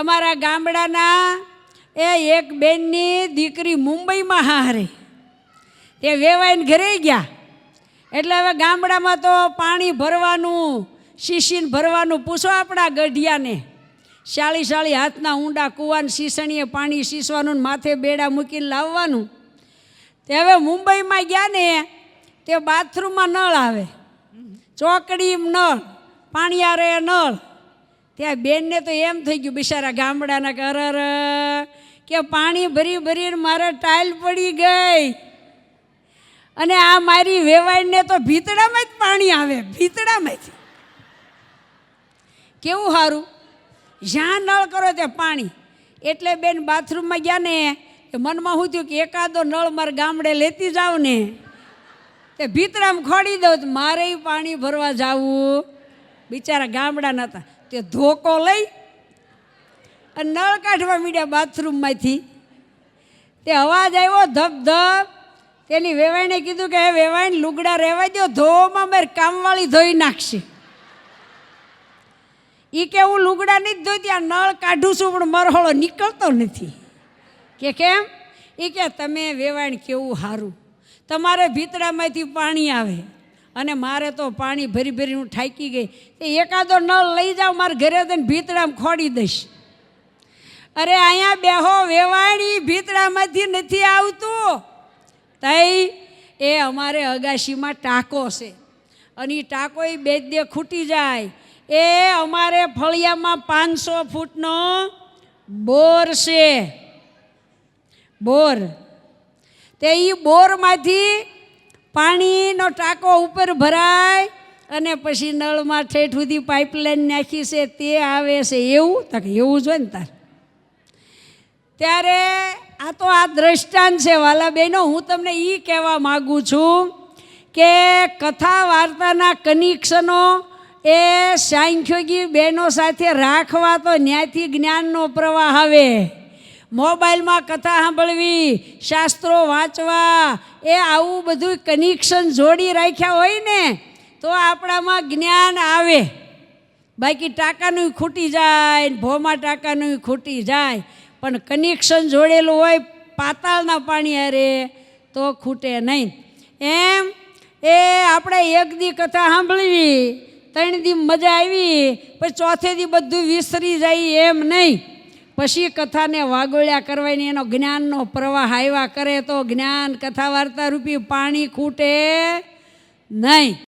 અમારા ગામડાના એ એક બેનની દીકરી મુંબઈમાં હારે. તે વેવાઈને ઘરે ગયા. એટલે હવે ગામડામાં તો પાણી ભરવાનું, શીશીને ભરવાનું, પૂછો આપણા ગઢિયાને. શાળી શાળી હાથના ઊંડા કૂવાને શીસણીએ પાણી શીસવાનું માથે બેડા મૂકીને લાવવાનું. તે હવે મુંબઈમાં ગયા ને, તે બાથરૂમમાં નળ આવે. ચોકડી નળ પાણીયારે નળ. ત્યાં બેનને તો એમ થઈ ગયું, બિચારા ગામડાના કરર કે પાણી ભરી ભરીને મારે ટાઇલ પડી ગઈ. અને આ મારી વેવાઈને તો ભીતડામાં જ પાણી આવે, ભીતડામાં જ. કેવું સારું જ્યાં નળ કરો ત્યાં પાણી. એટલે બેન બાથરૂમમાં ગયા ને મનમાં શું થયું કે એકાદો નળ મારે ગામડે લેતી જાઉં ને. તે ભીતરામ ખોડી દઉં મારે પાણી ભરવા જાવું. બિચારા ગામડા નહોતા તે ધોકો લઈ અને નળ કાઢવા મીડ્યા બાથરૂમમાંથી. તે અવાજ આવ્યો ધબ ધબ તેની વેવાઈને કીધું કે, હે વેવાઈને, લુગડા રહેવા દો ધોવામાં મારે કામવાળી ધોઈ નાખશે. એ કે, હું લુગડા જ ધોતી આ નળ કાઢું છું, પણ મરહળો નીકળતો નથી. કે કેમ? એ કે, તમે વેવાણ કેવું સારું તમારે ભીતડામાંથી પાણી આવે. અને મારે તો પાણી ભરી ભરી હું ઠાકી ગઈ. એ એકાદો નળ લઈ જાઉં મારા ઘરે જઈને ભીતડામાં ખોડી દઈશ. અરે અહીંયા બેહો, વેવાણી ભીતડામાંથી નથી આવતું. તઈ એ અમારે અગાશીમાં ટાંકો છે. અને એ ટાંકો એ બે દે ખૂટી જાય. એ અમારે ફળિયામાં પાંચસો ફૂટનો બોર છે. બોર. તે એ બોરમાંથી પાણીનો ટાંકો ઉપર ભરાય અને પછી નળમાં ઠેઠ સુધી પાઇપલાઇન નાખી છે, તે આવે છે એવું, તો કે એવું જ હોય ને તાર. ત્યારે આ તો આ દ્રષ્ટાંત છે વાલા બહેનો હું તમને એ કહેવા માગું છું કે કથા વાર્તાના કનેક્શનો એ સાંખ્યોગી બહેનો સાથે રાખવા તો ન્યાયથી જ્ઞાનનો પ્રવાહ આવે. મોબાઈલમાં કથા સાંભળવી, શાસ્ત્રો વાંચવા, એ આવું બધું કનેક્શન જોડી રાખ્યા હોય ને, તો આપણામાં જ્ઞાન આવે. બાકી ટાંકાનું ખૂટી જાય, ભોમાં ટાંકાનું ખૂટી જાય, પણ કનેક્શન જોડેલું હોય પાતાળના પાણી અરે તો ખૂટે નહીં. એમ, એ આપણે એક દી કથા સાંભળવી, ત્રણ દી મજા આવી, પછી ચોથે દી બધું વિસરી જાય એમ નહીં. પછી કથાને વાગોળ્યા કરવાની એનો જ્ઞાનનો પ્રવાહ આવ્યા કરે તો જ્ઞાન કથા વાર્તા રૂપી પાણી ખૂટે નહીં.